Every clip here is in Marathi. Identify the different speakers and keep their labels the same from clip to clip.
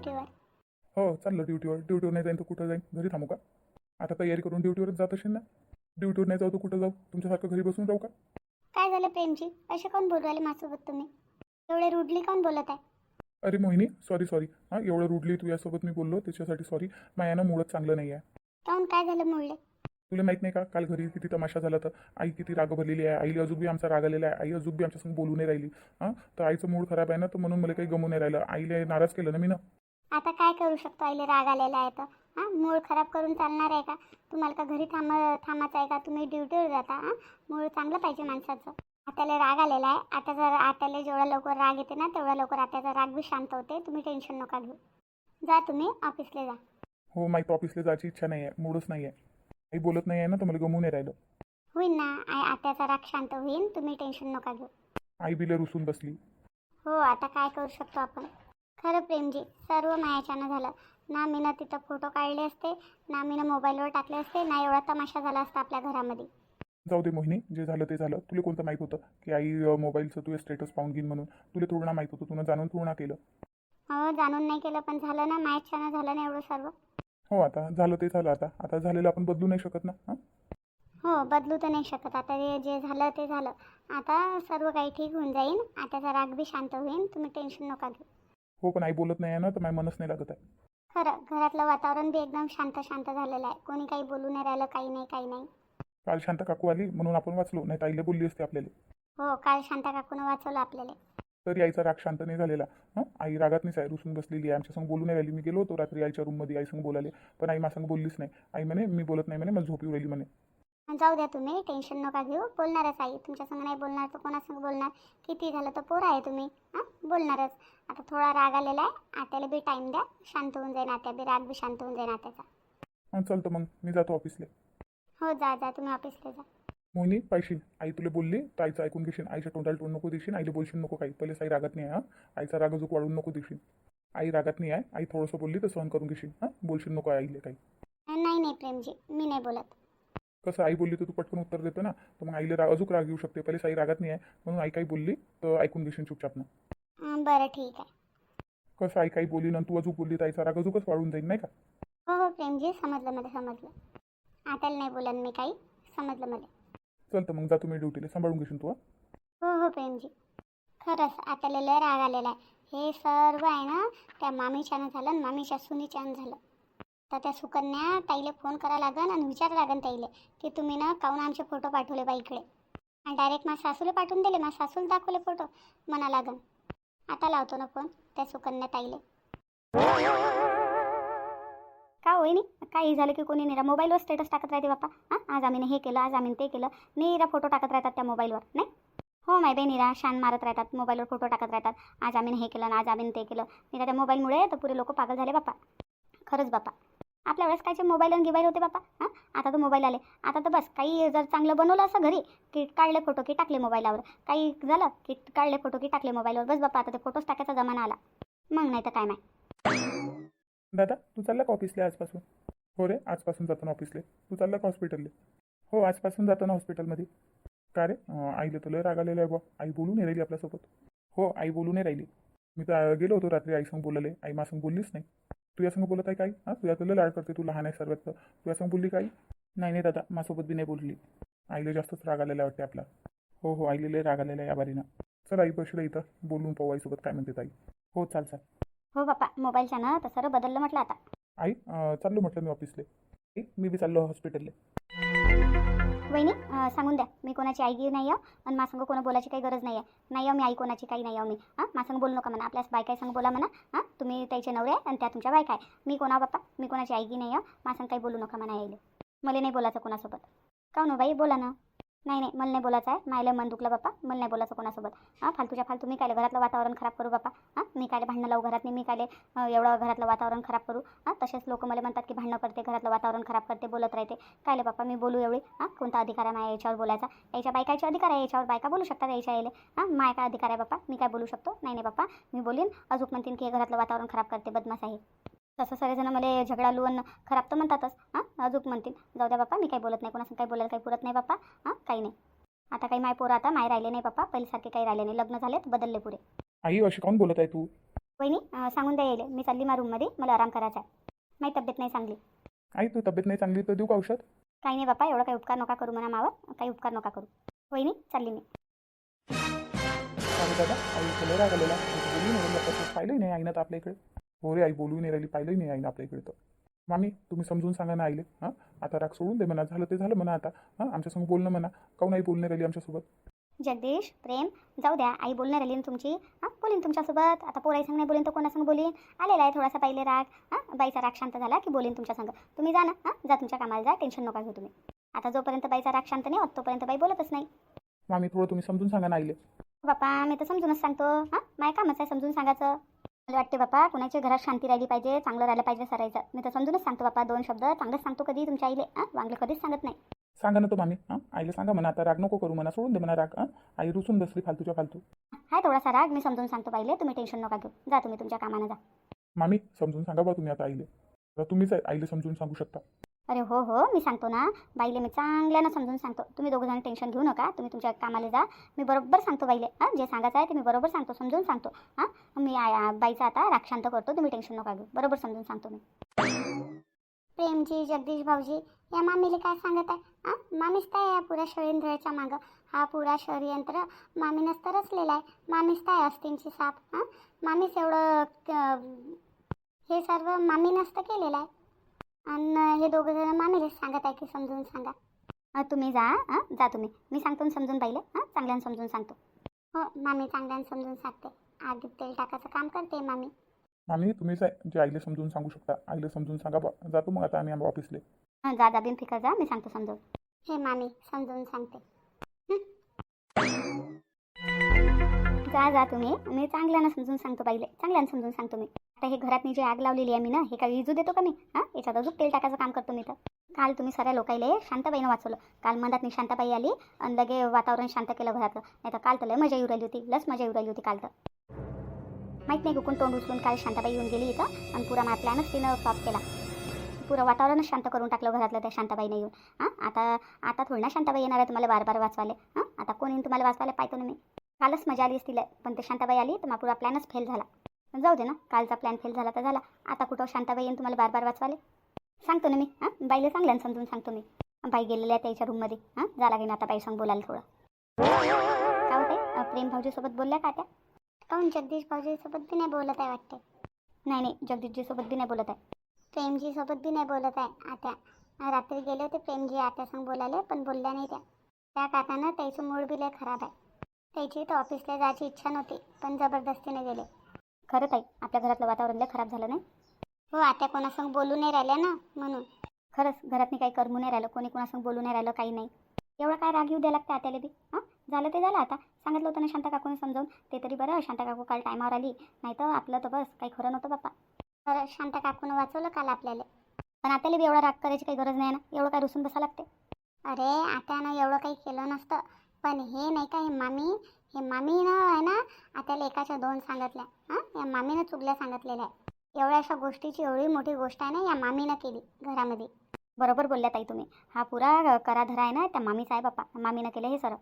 Speaker 1: ड्युटीवर
Speaker 2: हो चाललं ड्युटीवर ड्युटीवर नाही जाईन तर कुठं जाईन? घरी थांबू का? आता तयारी करून ड्युटीवरच जात असेल ना? ड्युटीवर नाही जाऊ तर कुठं जाऊ? तुमच्यासारखं घरी बसून राहू का?
Speaker 1: काय झालं प्रेमजी? असे कोण बोलू राहिले माझ्यासोबत तुम्ही? एवढे रुडली कोण बोलत आहे?
Speaker 2: अरे मोहिनी सॉरी सॉरी हां एवढं रुडली तू यासोबत मी बोललो त्याच्यासाठी सॉरी मायानं मुळच चांगलं नाही आहे
Speaker 1: काहून? काय झालं मुळले
Speaker 2: तुला माहीत नाही का? काल घरी किती तमाशा झाला तर आई किती राग भरलेली आहे. आईला अजून बी आमचा राग आलेला आहे. आई अजून बी आमच्यासंग बोलू नाही राहिली. हां तर आईचं मूड खराब आहे ना तर म्हणून मला काही गमू नाही राहिलं. आईला नाराज केलं ना मी ना
Speaker 1: आता काय करू शकतो आईले? राग आलेला आहे तर. हां मूळ खराब करून चालणार आहे का? तुम्हाला का घरी थांब थांबायचं आहे का? तुम्ही ड्युटीवर जाता हां? मूळ चांगलं पाहिजे माणसाचं. आत्याला राग आलेला आहे. आता जर आत्याला जेवढा लवकर राग येते ना तेवढा लवकर आत्याचा राग बी शांत होते. तुम्ही टेन्शन नका घेऊ. जा तुम्ही ऑफिसला जा.
Speaker 2: हो माहीत ऑफिसला जायची इच्छा नाही आहे मूडच नाही आहे आई बोलत नाही आहे ना तर मला गमू नाही राहिलं.
Speaker 1: होईल ना आई आत्याचा राग शांत होईल तुम्ही टेन्शन नका घेऊ.
Speaker 2: आई बिले रुसून बसली.
Speaker 1: हो आता काय करू शकतो आपण? खरं प्रेमजी सर्व मायाच्यानं झालं. ना मीनं तिथं फोटो काढले असते ना मीनं मोबाईलवर टाकले असते ना एवढा तमाशा झाला असता आपल्या घरामध्ये.
Speaker 2: जाऊ दे मोहिनी जे झालं ते झालं. तुला कोणतं माहीत होतं? की आई मोबाईलचं तुझे स्टेटस पाहून घेईन म्हणून. तुला थोडं ना माहीत होतं तुला जाणून पूर्ण केलं.
Speaker 1: हो जाणून नाही केलं पण झालं ना मायाच्यानं झालं ना एवढं सर्व?
Speaker 2: हो आता झालं ते झालं आता. आता झालेलं आपण बदलू नाही शकत ना हां?
Speaker 1: हो बदलू तर नाही शकत. आता हे जे झालं ते झालं. आता सर्व काही ठीक होऊन जाईल आताचा राग बी शांत होईल तुम्ही टेन्शन नका घेऊ.
Speaker 2: हो पण आई बोलत नाही आहे ना तर माझ्या मनच नाही लागत आहे.
Speaker 1: खरं घरातलं वातावरण बी एकदम शांत शांत झालेलं आहे. कोणी काही बोलू नाही राहिलं काही नाही काही नाही.
Speaker 2: काल शांत काकू आली म्हणून आपण वाचलो नाही तर आईला बोलली असते आपल्याला.
Speaker 1: हो काल शांता काकूनं वाचवलं आपल्याला.
Speaker 2: तरी आईचा राग शांत नाही झालेला. हां? आई रागात नाही आहे रुसून बसलेली आहे. आमच्यासंग बोलू नाही राहिली. मी गेलो होतो रात्री आईच्या रूममध्ये आईसंग बोलायला. पण आई माझ्यासंग बोललीच नाही. आई म्हणे मी बोलत नाही म्हणे मला झोप येऊ राहिली म्हणे.
Speaker 1: जाऊ द्या तुम्ही टेन्शन नका घेऊ. बोलणारच आई तुमच्या संग नाही बोलणार तर कोणासंग बोलणार? किती झालं तर पोर आहे तुम्ही हां? बोलणारच. आता थोडा राग आलेला आहे. आत्याला बी टाईम द्या. शांत होऊन जाईन आत्या बी. राग बी शांत होऊन जाईन आत्याचा.
Speaker 2: हां चालतं मग मी जातो ऑफिसला
Speaker 1: हो जा जा. तुम्ही ऑफिसला जा.
Speaker 2: मोहिनी पाहिशील आई तुला बोलली तर आईचं ऐकून घेशील आईच्या तोंडाला तोंड नको देशील आईला बोलशील नको काही. पहिले आई रागात नाही हां? आईचा राग अजून वाढून नको देशील आई रागात नाही आहे. आई थोडंसं बोलली तर सहन करून घेशील हां? बोलशील नको आईले काही.
Speaker 1: नाही नाही प्रेमजी. मी नाही बोलत.
Speaker 2: कसं आई बोलली तर तू पटकन उत्तर देतो ना? तर मग आईला राग अजून राग येऊ शकते. पहिले आई रागात नाही आहे म्हणून आई काही बोलली तर ऐकून घेशील चुपचापनं
Speaker 1: बरं ठीक आहे.
Speaker 2: कसं आई काही बोलली ना तू अजून बोलली तर आईचा राग अजूनच वाढून जाईल नाही का?
Speaker 1: हो हो प्रेमजी समजलं मला समजलं. आत्याला नाही बोलन मी काही समजलं मला.
Speaker 2: चल तर मग जा तुम्ही ड्युटीला सांभाळून घेशील तू हं?
Speaker 1: हो हो प्रेमजी. खरंच आत्याला लय राग आलेला आहे. हे सर्व आहे ना त्या मामीच्यानं झालं आणि मामीच्या सुनीच्यानं झालं. तर त्या सुकन्या ताईले फोन करा लागन आणि विचार लागन ताईले की तुम्ही ना काहून आमचे फोटो पाठवले बा इकडे? आणि डायरेक्ट मा सासूला पाठवून दिले मा सासूला दाखवले फोटो म्हणा लागन. आता लावतो ना फोन त्या सुकन्या ताईले. का होईनी काही झालं की कोणी निरा मोबाईलवर स्टेटस टाकत राहते बाप्पा? हां? आज आम्ही हे केलं आज आम्ही ते केलं. निरा फोटो टाकत राहतात त्या मोबाईलवर नाही? हो माय बाई निरा शान मारत राहतात मोबाईलवर फोटो टाकत राहतात. आज आम्ही हे केलं आज आम्ही ते केलं. निरा त्या मोबाईलमुळे तर पुरे लोक पागल झाले बाप्पा. खरंच बाप्पा. आपल्या वेळेस कायचे मोबाईल आणि गिबाईल होते बाप्पा हां? आता तर मोबाईल आले. आता तर बस काही जर चांगलं बनवलं असं घरी की काढले फोटो की टाकले मोबाईलावर. काही झालं की काढले फोटो की टाकले मोबाईलवर. बस बापा आता ते फोटोज टाकायचा जमाना आला. मग नाही तर काय नाही
Speaker 2: दादा तू चालला का ऑफिसला आजपासून? हो रे आजपासून जातो ना ऑफिसला तू चालला का हॉस्पिटलला हो आजपासून जातो ना हॉस्पिटलमध्ये का रे? आईला तुला राग आलेला आहे बा आई बोलू नाही राहिली आपल्यासोबत. हो आई बोलू नाही राहिली. मी तर गेलो होतो रात्री आईसंग बोलले आई मासंग बोललीच नाही. तू यासंग बोलत आहे काही? हां तुझ्या तुला लाड करते तू लहान आहे सर्वात. तर तू यासंग बोलली काही? नाही नाही दादा माझ्यासोबत बी नाही बोलली. आईला जास्तच राग आलेला वाटते आपला. हो हो आईला लय राग आलेला आहे या बारीनं. चल आई बसलं इथं बोलून पाहू आईसोबत काय म्हणते ताई. हो चाल चाल.
Speaker 1: हो बाप्पा मोबाईलच्या ना सर्व बदललं म्हटलं आता.
Speaker 2: आई चाललो म्हटलं मी ऑफिसला. मी बी चाललो हॉस्पिटलला.
Speaker 1: वहिनी सांगून द्या. मी कोणाची आईगी नाही आहे आणि मासंग कोणा बोलायची काही गरज नाही आहे. नाही आहे मी आई कोणाची काही नाही आहे मी. हां मासंग बोलू नका म्हणा. आपल्याच बायकाई संग बोला म्हणा. हां तुम्ही त्याचे नवरे आहे आणि त्या तुमच्या बायका आहे. मी कोणा बाप्पा? मी कोणाची आईगी नाही आहे. मासंग काही बोलू नका म्हणा यायले. मला नाही बोलायचं कोणासोबत. का नो हो बाई? बोला ना. नाही नाही मला नाही बोलायचं आहे. मायला मन दुखलं बाप्पा. मला नाही बोलायचं कोणासोबत. हां फालतूच्या फालतू. मी कायले घरातलं वातावरण खराब करू बाप्पा? हां मी काय भांडणं लावू घरात नाही? मी कायले एवढं घरातलं वातावरण खराब करू? हां तसेच लोक मला म्हणतात की भांडणं करते घरातलं वातावरण खराब करते बोलत राहते. कायले बाप्पा मी बोलू एवढी? हां कोणता अधिकार आहे माझ्या याच्यावर बोलायचा? याच्या बायकाचे अधिकार आहे याच्यावर. बायका बोलू शकतात याच्या यायले हां माय काय अधिकार आहे बापा मी काय बोलू शकतो? नाही नाही बाप्पा. मी बोलीन. अजून म्हणतीन की हे घरातलं वातावरण खराब करते बदमाश आहे. तसं सगळेजण मला झगडा लुवून खराब तर म्हणतातच. हां? अजून म्हणतील. जाऊ द्या बाप्पा मी काही बोलत नाही. कोणासंग काही बोलायला काही पुरत नाही बाप्पा. हां? काही नाही. आता काही माय पोरं आता माय राहिले नाही बाप्पा. पहिल्यासारखे काही राहिले नाही. लग्न झालेत बदलले पुरे.
Speaker 2: आई अशी काऊन बोलत आहे तू?
Speaker 1: वहिनी अं, सांगून द्या येईल मी चालली मा रूममध्ये मला आराम करायचा आहे. माझी तब्येत नाही चांगली.
Speaker 2: आई तू तब्येत नाही चांगली तर देऊ का औषध?
Speaker 1: काही नाही बापा एवढा काही उपकार नका करू म्हणा मावर काही उपकार नका करू. वहिनी चालली मी.
Speaker 2: दादा. आई तुला राग आलेला. बोलू नाही नाही आईनं तर आपल्या इकडे? हो रे आई बोलू नाही राहिली पाहिलंही नाही आईनं आपल्या इकडे तर. मामी तुम्ही समजून सांगा ना आईले हां? आता राग सोडून दे म्हणा झालं ते झालं म्हणा आता हां? आमच्यासमोर बोलणं म्हणा. काहून आई बोलणे राहिली आमच्यासोबत?
Speaker 1: जगदीश प्रेम जाऊ द्या आई बोलणार राहिली ना तुमची. हां? बोलीन तुमच्यासोबत. आता पोराई संग नाही बोलीन तर कोणासंग बोलीन? आलेला आहे थोडासा पहिले राग. हां? बाईचा राग शांत झाला की बोलीन तुमच्या संग. तुम्ही जा ना हां? जा तुमच्या कामाला जा टेन्शन नका घेऊ तुम्ही. आता जोपर्यंत बाईचा राग शांत नाही होत तोपर्यंत बाई बोलतच नाही.
Speaker 2: मामी थोडं तुम्ही समजून सांगा ना आईले.
Speaker 1: बापा मी तर समजूनच सांगतो. हां? माय कामच आहे समजून सांगायचं. मला वाटते बापा कुणाच्या घरात शांती राहिली पाहिजे चांगलं राहिलं पाहिजे सरायचं. मी तर समजूनच सांगतो बापा दोन शब्द. चांगलंच सांगतो कधी तुमच्या आईले? हां? वांगलं कधीच सांगत नाही.
Speaker 2: सांगा ना तो मामी. हां? आईला सांगा म्हणा. आता राग नको करू म्हणा. सोडून दे म्हणा राग. हां? आई रुसून बसली फालतूच्या फालतू.
Speaker 1: हाय थोडासा राग. मी समजून सांगतो पाहिले तुम्ही टेन्शन नका घेऊ. जा तुम्ही तुमच्या कामानं जा.
Speaker 2: मामी समजून सांगा बा तुम्ही आता आईले. आता तुम्हीच आईले समजून सांगू शकता.
Speaker 1: अरे हो हो मी सांगतो ना. बाईले मी चांगल्यानं समजून सांगतो. तुम्ही दोघं जण टेन्शन घेऊ नका. तुम्ही तुमच्या कामाला जा. मी बरोबर सांगतो बाईले. हां जे सांगायचं आहे ते मी बरोबर सांगतो समजून सांगतो. हां मी बाईचा आता राक्षांत करतो. तुम्ही टेन्शन नका घेऊ. बरोबर समजून सांगतो मी. प्रेमजी जगदीश भाऊजी या मामीले काय सांगत आहे? हां मामीच काय या पुऱ्या षडयंत्राच्या मागं. हा पुरा षडयंत्र मामीनंच तर रचलेला आहे. मामीच काय अस्तींची साप. हां मामीच एवढं हे सर्व मामीनंच तर केलेलं आहे. आणि हे दोघं जण मामीला सांगत आहे की समजून सांगा. तुम्ही जा हां जा तुम्ही. मी सांगतो समजून पाहिलं हां चांगल्यानं समजून सांगतो. हो मामी चांगल्यानं समजून सांगते. आगीत तेल टाकायचं काम करते मामी.
Speaker 2: मामी तुम्हीच आहे जे आईले समजून सांगू शकता. आईले समजून सांगा बा. जातो मग आता आम्ही आम्ही ऑफिसले
Speaker 1: हां जा जा बिनफिकर जा. मी सांगतो समजून. हे मामी समजून सांगते. जा जा तुम्ही. मी चांगल्यानं समजून सांगतो पाहिले. चांगल्यानं समजून सांगतो मी. आता हे घरात जी आग लावलेली आहे मी ना हे काय विजू देतो का मी? हां? याच्यात अजून तेल टाकायचं काम करतो मी तर. काल तुम्ही सगळ्या लोकाईले शांताबाईनं वाचवलं. काल मनात मी शांताबाई आली आणि लगे वातावरण शांत केलं घरातलं. नाही तर काल तर लय मजा येऊ राहिली होती. लस मजा येऊ राहिली होती काल तर. माहीत नाही कुकून तोंड उचलून काल शांताबाई येऊन गेली इथं आणि पुरा माझा प्लॅनच तिनं फ्लॉप केला. पुरं वातावरणच शांत करून टाकलं घरातलं त्या शांताबाईने येऊन. हां? आता आता थोडी ना शांताबाई येणार आहे तुम्हाला बार बार वाचवाले हां? आता कोणी तुम्हाला वाचवायला पाहतो ना मी. कालच मजा आली असतील पण ते शांताबाई आली तर मग पुरा प्लॅनच फेल झाला. जाऊ दे ना कालचा प्लॅन फेल झाला तर झाला. आता कुठं शांताबाई येईन तुम्हाला बार बार वाचवाले? सांगतो ना मी हां? बाईला चांगल्यानं समजून सांगतो मी. बाई गेलेल्या आहे त्याच्या रूममध्ये हां? जा लागेल आता बाई सांग बोलायला थोडं. काय होते प्रेम भाऊजीसोबत बोलल्या का त्या? काहून? जगदीश भाऊजीसोबत बी नाही बोलत आहे वाटते नाही नाही जगदीशजीसोबत बी नाही बोलत आहे. प्रेमजी सोबत बी नाही बोलत आहे. आत्या रात्री गेले होते प्रेमजी आत्या संग बोलायला पण बोलल्या नाही त्या. त्या कारणानं त्याचं मूड बी लय खराब आहे. त्याची तर ऑफिसला जायची इच्छा नव्हती पण जबरदस्तीने गेले. खरं ताई आपल्या घरातलं वातावरण लय खराब झालं नाही? हो आत्या कोणासंग बोलू नाही राहिल्या ना म्हणून. खरंच घरात काही करमू नाही राहिलं कोणी कोणासंग बोलू नाही राहिलं काही नाही. एवढा काय राग येऊ द्या लागते आत्याला बी? हां? झालं ते झालं आता. सांगितलं होतं ना शांता काकूने समजावून ते तरी बरं शांता काकू काल टायमावर आली नाही तर आपलं तर बस काही खरं नव्हतं बाप्पा. बरं शांता काकूनं वाचवलं काल आपल्याला. पण आत्याला बी एवढा राग करायची काही गरज नाही ना एवढं काय रुसून बसा लागते अरे आत्यानं एवढं काही केलं नसतं. पण हे नाही का हे मामी हे मामीनं आहे ना आता एकाच्या दोन सांगितल्या. हां या मामीनं चुगल्या सांगितलेल्या आहे. एवढ्या अशा गोष्टीची एवढी मोठी गोष्ट आहे ना या मामीनं केली घरामध्ये. बरोबर बोलल्या ताई तुम्ही. हा पुरा कराधरा आहे ना त्या मामीचा आहे बाप्पा. मामीनं केलं हे सर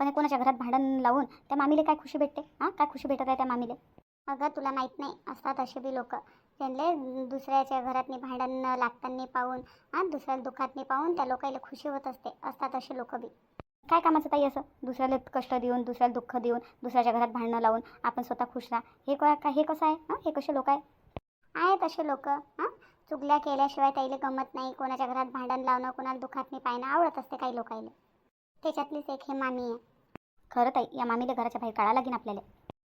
Speaker 1: पण हे कोणाच्या घरात भांडण लावून त्या मामीले काय खुशी भेटते? हां काय खुशी भेटत आहे त्या मामीले? अगं तुला माहीत नाही असतात असे बी लोक. त्यांना दुसऱ्याच्या घरातनी भांडण लागताना पाहून हां दुसऱ्या दुःखातनी पाहून त्या लोकांना खुशी होत असते. असतात असे लोक बी. काय कामाचं ताई असं? दुसऱ्याला कष्ट देऊन दुसऱ्याला दुःख देऊन दुसऱ्याच्या घरात भांडणं लावून आपण स्वतः खुश राहा. हे काय हे कसं आहे? हां? हे कसे लोक आहे? आहेत असे लोक. हां? चुगल्या केल्याशिवाय त्याला गमत नाही. कोणाच्या घरात भांडण लावणं कोणाला दुःखातनी पाहणं आवडत असते काही लोकांना त्याच्यातलीच एक हे मामी आहे. खरं ताई या मामीला घराच्या बाहेर काढा लागेल आपल्याला.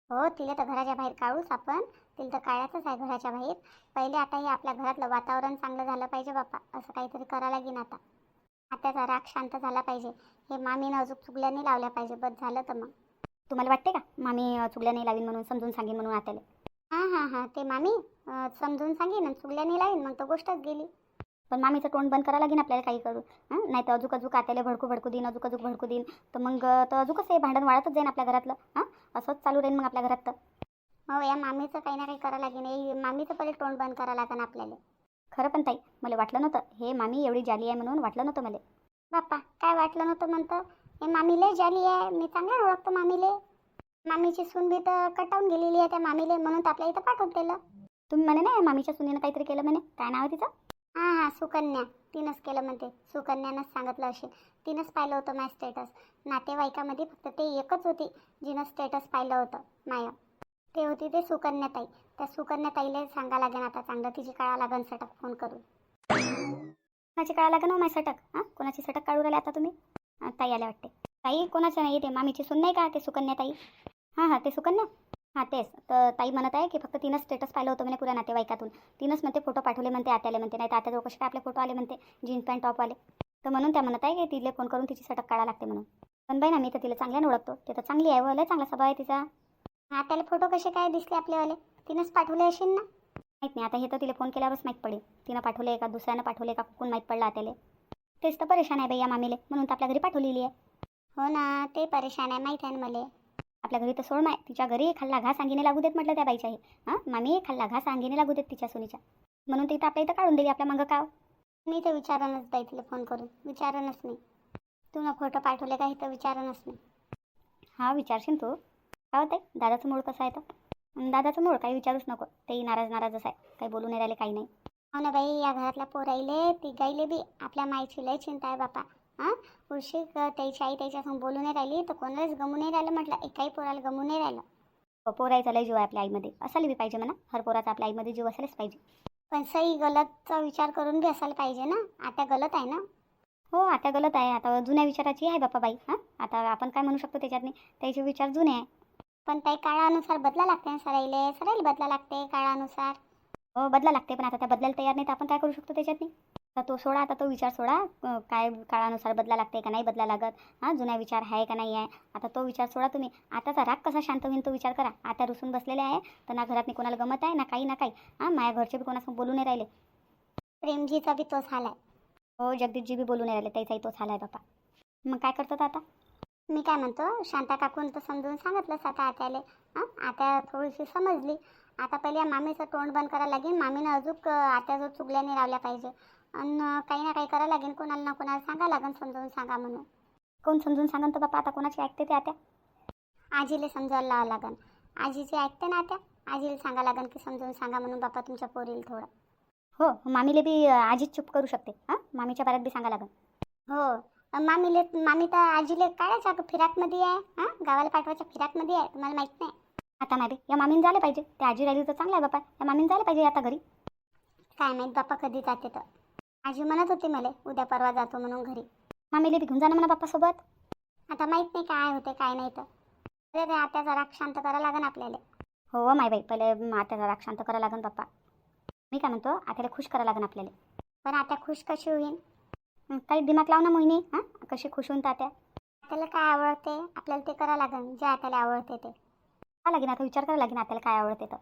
Speaker 1: हो तिला तर घराच्या बाहेर काढूच आपण. तिला तर काढायचंच आहे घराच्या बाहेर. पहिले आता हे आपल्या घरातलं वातावरण चांगलं झालं पाहिजे बाप्पा. असं काहीतरी करा लागेन आता. आत्याचा राग शांत झाला पाहिजे. हे मामीनं अजून चुगल्याने लावल्या पाहिजे. बस झालं तर मग. तुम्हाला वाटते का? मामी अं, चुगल्या नाही लावीन म्हणून समजून सांगेन म्हणून आत्याला हां हां हां. ते मामी समजून सांगेन आणि चुगल्या नाही लावीन मग तर गोष्टच गेली. पण मामीचं तोंड बंद करावं लागेल आपल्याला काही करू. हां? नाही तर अजूक अजूक आत्याला भडकू भडकू देईन अजूक अजूक भडकू देईन. तर मग तर अजूकच हे भांडण वाढतच जाईन आपल्या घरातलं. हां? असंच चालू राहील मग आपल्या घरात तर. हो या मामीचं काही ना काही करावं लागेल. हे मामीचं पहिले तोंड बंद करावं लागेल आपल्याला. खरं पण ताई मला वाटलं नव्हतं. हे मामी एवढी जाली आहे म्हणून वाटलं नव्हतं मला. बाप्पा काय वाटलं नव्हतं म्हणतं? हे मामीले जाली आहे. मी चांगलं ओळखतो मामीले. मामीची सून बी तर कटावून गेलेली आहे त्या मामीले म्हणून तर आपल्या इथं पाठवून दिलं. तुम्ही म्हणे ना मामीच्या सुनीनं काहीतरी केलं म्हणे. काय नाव आहे तिचं? हां हां सुकन्या. तिनंच केलं म्हणते. सुकन्यानंच सांगितलं असेल. तिनंच पाहिलं होतं माझं स्टेटस नातेवाईकामध्ये फक्त ते एकच होती जिनं स्टेटस पाहिलं होतं. माय. ते होती ते सुकन्याताई त्या सुकन्याताईला सांगा लागेल आता चांगलं. तिची काळा लागेल सटक फोन करून. कोणाची काळा लागन हो माय सटक? हां? कोणाची सटक काढू राहिले आता तुम्ही? ताई आल्या वाटते. ताई कोणाचं नाही ते मामीची सून नाही का ते सुकन्याताई हां हां ते सुकन्या? हां तेच. तर ताई म्हणत आहे की फक्त तिनंच स्टेटस पाहिलं होतं म्हणे पुऱ्या नातेवाईकातून. तिनंच म्हणते फोटो पाठवले म्हणते आत्याले म्हणते नाही तर आत्याजवळ कसे काय आपले फोटो आले म्हणते जीन्स पॅन्ट टॉपवाले तर म्हणून त्या म्हणत आहे की तिला फोन करून तिची सटक काढा लागते म्हणून. पण बाई ना मी तर तिला चांगल्या ओळखतो. ते तर चांगली आहे व लय चांगला स्वभाव आहे तिचा. आत्याला फोटो कसे काय दिसले आपलेवाले तिनंच पाठवले असेल ना? माहीत नाही आता हे तर तिला फोन केल्यावरच माहीत पडेल. तिनं पाठवले का दुसऱ्यानं पाठवले का कुठून माहीत पडलं आत्याले तेच तर परेशान आहे बाई या मामीले म्हणून तर आपल्या घरी पाठवलेली आहे. हो ना ते परेशान आहे माहीत आहे ना मला. आपल्या घरी तर सोड माय तिच्या घरी खाल्ला घास अंगीने लागू देत म्हटलं त्या बाईच्या हे हां मामी खाल्ला घास अंगीने लागू देत तिच्या सोनीच्या. म्हणून ती तर आपल्या इथं काढून दिली आपल्या मागं काव. मी तर विचारणच बाई तिला फोन करून विचारणच नाही. तुला फोटो पाठवले का हे तर विचारणच नाही. हा विचारशील तू. काय होतंय? दादाचं मूळ कसं आहे तर दादाचं मूळ काही विचारूच नको. तेही नाराज नाराजच आहे. काही बोलू नाही राहिले काही नाही. हो ना बाई या घरातल्या पोराईले तिघाईले बी. आपल्या माईची लय चिंता आहे बापा. हां? उशी त्याची आई त्याच्यासंग बोलू नाही राहिली तर कोणालाच गमू नाही राहिलं म्हटलं. एकाही पोराला गमू नाही राहिलं. पोरायचा लय जीव आहे आपल्या आईमध्ये. असायला बी पाहिजे म्हणा. हर पोराचा आपल्या आईमध्ये जीव असायलाच पाहिजे. पण सही गलतचा विचार करून बी असायला पाहिजे ना? आता गलत आहे ना? हो आता गलत आहे. आता जुन्या विचाराची आहे बापा बाई. हां? आता आपण काय म्हणू शकतो त्याच्यात नाही त्याचे विचार जुने आहे. पण काही काळानुसार बदला लागते ना सराईले? सराईला बदला लागते काळानुसार? हो बदला लागते पण आता त्या बदलायला तयार नाही तर आपण काय करू शकतो त्याच्यात नाही आता तो सोडा आता तो विचार सोडा. काय काळानुसार बदला लागते का नाही बदला लागत? हां जुना विचार आहे का नाही आहे? आता तो विचार सोडा तुम्ही. आताचा राग कसा शांत होईल तो विचार करा. आता रुसून बसलेले आहे तर ना घरात कोणाला गमत आहे ना काही ना काही. हां माझ्या घरचे बी कोणासमोर बोलू नाही राहिले. प्रेमजीचा बी तोच हाल आहे. हो जगदीशजी बी बोलू नाही राहिले. त्याचाही तोच हाल आहे बापा. मग काय करतात आता? मी काय म्हणतो शांता काकून तर समजून सांगितलंच आता आत्याले. हां? आता थोडीशी समजली. आता पहिले मामीचं तोंड बंद करायला लागेल. मामीनं अजून आत्याजवळ चुगल्याने रावल्या पाहिजे. आणि काही ना काही करायला लागेल. कोणाला ना कोणाला सांगा लागेल समजावून सांगा म्हणून. कोण समजून सांगन तर बापा आता कोणाची ऐकते ते आत्या? आजीले समजायला लावावं लागन. आजीचे ऐकते ना आत्या? आजीला सांगा लागन की समजावून सांगा म्हणून बापा तुमच्या पोरील थोडं. हो मामीले बी आजीच चूप करू शकते. हां? मामीच्या बाऱ्यात बी सांगा लागन. हो. मामीले मामी तर आजीले काढायच्या फिराकमध्ये आहे. हां? गावाला पाठवायच्या फिराकमध्ये आहे तुम्हाला माहीत नाही. आता नाही या मामीन झालं पाहिजे. त्या आजी राहिली तर चांगलं आहे बापा. या मामीन झालं पाहिजे आता घरी. काय माहीत बाप्पा कधी जाते तर. आजी म्हणत होती मला उद्या परवा जातो म्हणून घरी. मामीले बी घेऊन जा ना म्हणा बाप्पा सोबत आता माहीत नाही काय होते काय नाही तर. अरे ते आत्याचा राग शांत करायला लागन आपल्याला. हो माय बाई पहिले आत्याचा राग शांत करायला लागन बाप्पा. मी काय म्हणतो आत्याला खुश करायला लागन आपल्याला. पण आत्या खुश कशी होईल काही दिमाग लाव ना मोहिनी हां कशी खुश होऊन तात्या त्याला काय आवडते? आपल्याला ते करावं लागेल जे आत्याला आवडते ते. का लागेल आता विचार करायला लागेल आपल्याला काय आवडते तर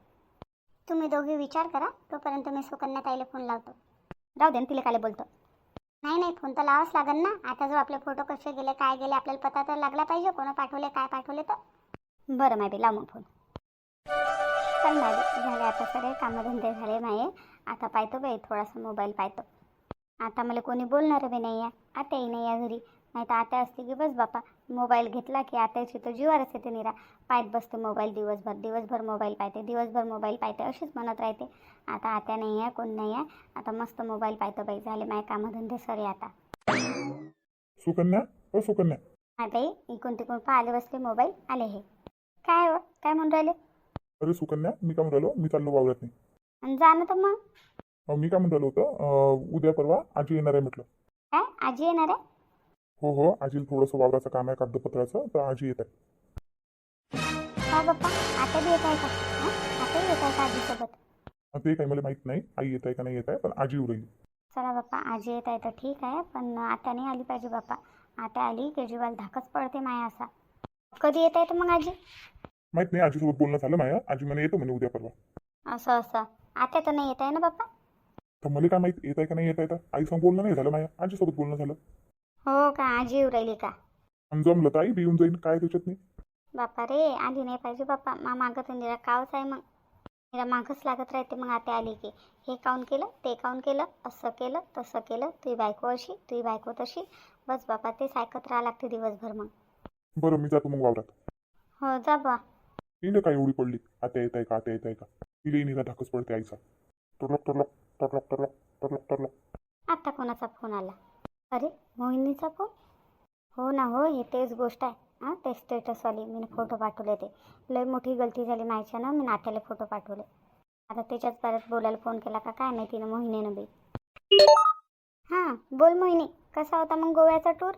Speaker 1: तुम्ही दोघे विचार करा तोपर्यंत मी सुकन्या ताईला फोन लावतो. राहू दे ना तिला काय बोलतो. नाही नाही फोन तर लावाच लागेल ना. आता जो आपले फोटो कसे गेले काय गेले आपल्याला पता तर लागला पाहिजे कोणा पाठवले काय पाठवले तर. बरं माय लाव मग फोन चल माय झाले आता सगळे कामधंदे झाले माये. आता पाहतो बाई थोडासा मोबाईल पाहतो. आता मला कोणी बोलणार बी नाही आहे आत्याही नाही आहे घरी. नाही तर आत्या असली की बस बापा. मोबाईल घेतला की आत्याची तर जीवारच येते निरा. पाहत बसते मोबाईल दिवसभर. दिवसभर मोबाईल पाहते. दिवसभर मोबाईल पाहते. अशीच म्हणत राहते. आता आत्या नाही आहे कोण नाही आहे. आता मस्त मोबाईल पाहतो बाई. झाले माझे कामधंदे. सरे आता.
Speaker 2: सुकन्या? ओ सुकन्या.
Speaker 1: हाय बाई इकून तिकून पाहिले बसले मोबाईल. आले हे. काय हो? काय म्हणून राहिले?
Speaker 2: अरे सुकन्या मी काय म्हणून राहिलो? मी चाललो वावरात. नाही
Speaker 1: आणि जा ना तर मग.
Speaker 2: मी काय म्हणून राहिलो होतं उद्या परवा आजी येणार आहे म्हटलं.
Speaker 1: आजी येणार आहे?
Speaker 2: हो हो आजीला थोडंसं वावराचं काम आहे कागदपत्राचं तर आजी येत आहे.
Speaker 1: बाप्पा आता बी येत आहे का? हां आता येत आहे का आजीसोबत?
Speaker 2: अं, ते काही मला माहीत नाही आई येत आहे का नाही येत आहे पण आजी येऊ राहिली
Speaker 1: चला बाप्पा आजी येत आहे तर ठीक आहे पण आता नाही आली पाहिजे बाप्पा आता आली की जीवाला धाकच पडते माया असा. कधी येत आहे तर मग आजी?
Speaker 2: माहीत नाही आजीसोबत बोलणं झालं माया आजी म्हणे येतो म्हणे उद्या परवा.
Speaker 1: असं असं. आता तर नाही येत आहे ना बाप्पा?
Speaker 2: तर मला काय माहीत येत आहे का नाही येत आहे तर आईसमोर बोलणं नाही झालं माया आजीसोबत बोलणं झालं.
Speaker 1: हो का? आजी येऊ राहिली का?
Speaker 2: आणि जमलं तर आई बी येऊन जाईन. काय त्याच्यात नाही
Speaker 1: बाप्पा रे आली नाही पाहिजे बाप्पा मा मागं तर निरा कावच आहे मग. निरा मागच लागत राहते मग आता आली की. हे काऊन केलं? ते काऊन केलं? असं केलं तसं केलं. तुझी बायको अशी तुझी बायको तशी. बस बाप्पा तेच ऐकत राहा लागते दिवसभर मग.
Speaker 2: बरं मी जातो मग वावरात.
Speaker 1: हो जा बा.
Speaker 2: तिने काय एवढी पडली? आता येत आहे का आता येत आहे का? तिला निघा धाकच पडते आईचा. टरलक टरलक टरलक
Speaker 1: आत्ता कोणाचा फोन आला? अरे मोहिनीचा फोन? हो ना हो ही तेच गोष्ट आहे. हां ते स्टेटसवाली मी फोटो पाठवले ते. लय मोठी गलती झाली माझ्यानं मी नात्याला फोटो पाठवले. आता त्याच्याच परत बोलायला फोन केला का काय माहिती ना मोहिनीनं बी. हां बोल मोहिनी कसा होता मग गोव्याचा टूर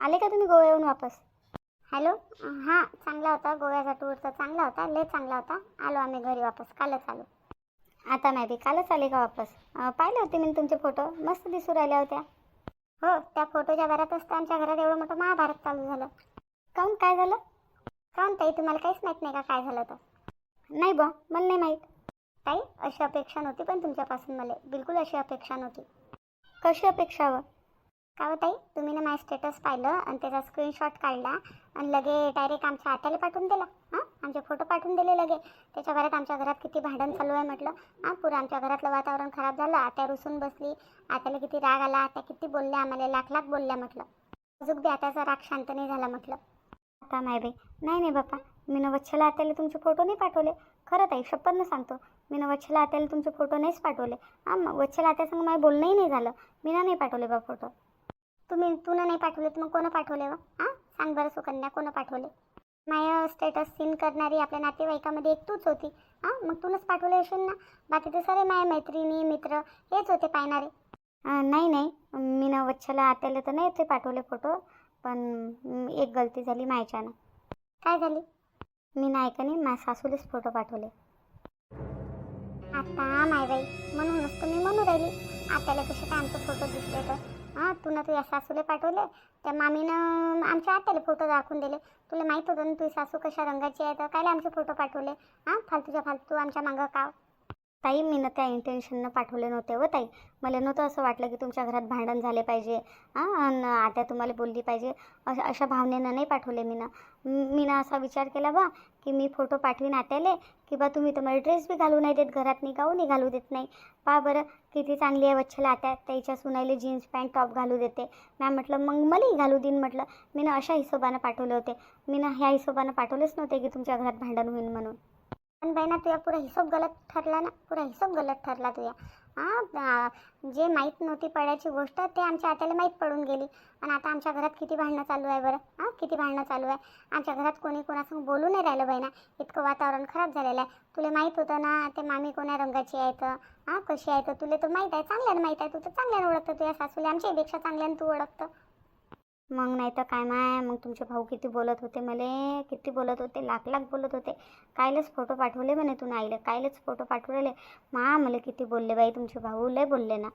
Speaker 1: आले का तुम्ही गोव्याहून वापस? हॅलो हां चांगला होता गोव्याचा टूर तर चांगला होता लय चांगला होता. आलो आम्ही घरी वापस कालच आलो. आता नाही बी कालच आले का वापस? पाहिले होते मी तुमचे फोटो. मस्त दिसू राहिल्या होत्या. हो त्या फोटोच्या भरातच तर आमच्या घरात एवढं मोठं महाभारत चालू झालं. काऊन काय झालं? काऊन ताई तुम्हाला काहीच माहीत नाही का काय झालं तर नाही बा मला नाही माहीत. ताई अशी अपेक्षा नव्हती पण तुमच्यापासून मला. बिलकुल अशी अपेक्षा नव्हती. कशी अपेक्षा व? का हो ताई? तुम्ही ना माझं स्टेटस पाहिलं आणि त्याचा स्क्रीनशॉट काढला आणि लगे डायरेक्ट आमच्या आत्याला पाठवून दिला. हां? आमचे फोटो पाठवून दिले लगे. त्याच्या घरात आमच्या घरात किती भांडण चालू आहे म्हटलं. हां? पुरं आमच्या घरातलं वातावरण खराब झालं. आत्या रुसून बसली. आत्याला किती राग आला. आत्या किती बोलल्या. आम्हाला लाख लाख बोलल्या म्हटलं. अजून बी आत्याचा राग शांत नाही झाला म्हटलं. आता नाही बाई. नाही नाही बाप्पा. मी न वच्छला आत्याला तुमचे फोटो नाही पाठवले. खरं ताई शपथनं सांगतो. मी न वच्छला आत्याला तुमचे फोटो नाहीच पाठवले. हां? मग वच्छला आत्यासंग माझं बोलणंही नाही झालं. मी ना नाही पाठवले बा फोटो तुम्ही तुला नाही पाठवले तर मग कोणं पाठवले व हां? सांग बरं सुकन्या कोणं पाठवले? माय स्टेटस सीन करणारी आपल्या नातेवाईकामध्ये एक तूच होती. हां? मग तूनच पाठवले असेल ना? बाकी ते सगळे माझ्या मैत्रिणी मित्र हेच होते पाहणारे. नाही नाही. मी ना वच्छला आत्याला तर नाही ते पाठवले फोटो पण एक गलती झाली माझ्यानं काय झाली? मी नाही का नाही माझ्या सासूलेच फोटो पाठवले. आता माय बाई म्हणूनच मी म्हणू राहिली. आत्याला कसे काय आमचे फोटो दिसले तर? हां तू ना तुझ्या सासूला पाठवले. त्या मामीनं आमच्या आत्याला फोटो दाखवून दिले. तुला माहीत होतं ना तुझी सासू कशा रंगाची आहे तर कायला आमचे फोटो पाठवले? हां फालतूच्या फालतू आमच्या मागं काव ताई मी ना त्या इंटेन्शननं पाठवले नव्हते व ताई. मला नव्हतं असं वाटलं की तुमच्या घरात भांडण झाले पाहिजे. हां आणि आता तुम्हाला बोलली पाहिजे. अशा अशा भावनेनं नाही पाठवले मी ना. मी ना असा विचार केला बा की मी फोटो पाठवीन आत्याले की बा तुम्ही तर मला ड्रेस बी घालू नाही देत घरात नाही गाऊनही घालू देत नाही. पा बरं किती चांगली आहे वच्छला आत्या. त्याच्या सुनाईले जीन्स पॅन्ट टॉप घालू देते. मॅम म्हटलं मग मलाही घालू देईन म्हटलं. मी ना अशा हिशोबानं पाठवले होते. मी ना ह्या हिशोबानं पाठवलेच नव्हते की तुमच्या घरात भांडण होईल म्हणून. पण बाई ना तुझ्या पुरा हिशोब गलत ठरला ना पुरा हिशोब गलत ठरला तुझ्या हां जे माहीत नव्हती पडायची गोष्ट ते आमच्या आत्याला माहीत पडून गेली. आणि आता आमच्या घरात किती भांडणं चालू आहे बरं? हां किती भांडणं चालू आहे? आमच्या घरात कोणी कोणासंग बोलू नाही राहिलं बाई ना. इतकं वातावरण खराब झालेलं आहे. तुला माहीत होतं ना ते मामी कोण्या रंगाची आहे तर? हां कशी आहे तर? तुला तर माहीत आहे चांगल्यानं माहीत आहे. तू तर चांगल्यानं ओळखतं तुझ्या सासूला आमच्यापेक्षा चांगल्यानं तू ओळखतं. मग नाही तर काय माय? मग तुमचे भाऊ किती बोलत होते मले? किती बोलत होते? लाख लाख बोलत होते. कायलेच फोटो पाठवले म्हणे तू आईले. कायलेच फोटो पाठवलेले. मा मला किती बोलले बाई तुमचे भाऊ? लय बोलले ना.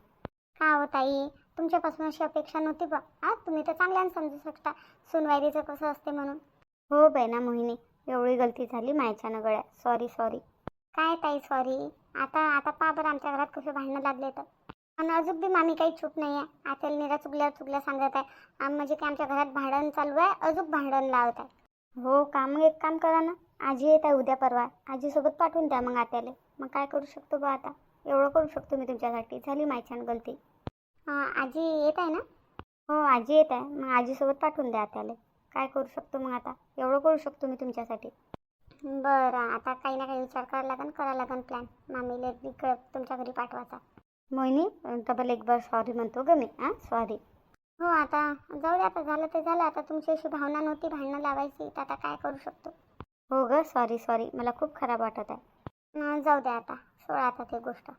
Speaker 1: का हो ताई? तुमच्यापासून अशी अपेक्षा नव्हती बा. हा तुम्ही तर चांगल्यानं समजू शकता. सुनवायरीचं कसं असते म्हणून. हो बाई ना मोहिनी. एवढी गलती झाली मायच्यानं गळ्या सॉरी सॉरी काय ताई सॉरी आता आता पा बरं आमच्या घरात कसं भांडणं लागले तर आणि अजून बी मामी काही चूक नाही आहे आत्याला निरा चुकल्या चुकल्या सांगत आहे. आम म्हणजे की आमच्या घरात भांडण चालू आहे अजून भांडण लावत आहे. हो का? मग एक काम करा ना. आजी येत आहे उद्या परवा. आजीसोबत पाठवून द्या मग आत्याला. मग काय करू शकतो बा आता? एवढं करू शकतो मी तुमच्यासाठी. झाली मायछान गलती. हां आजी येत आहे ना? हो आजी येत आहे. मग आजीसोबत पाठवून द्या आत्याला. काय करू शकतो मग आता? एवढं करू शकतो मी तुमच्यासाठी. बरं आता काही ना काही विचार करायला लागेल करायला लागेल प्लॅन मामीला तुमच्या घरी पाठवायचा. मोहिनी डबल एक बार सॉरी म्हणतो ग मी हां? सॉरी हो आता जाऊ दे आता झालं ते झालं. आता तुमची अशी भावना नव्हती भांडणं लावायची तर आता काय करू शकतो? हो ग सॉरी सॉरी मला खूप खराब वाटत आहे. जाऊ दे आता. सोडा आता ते गोष्ट.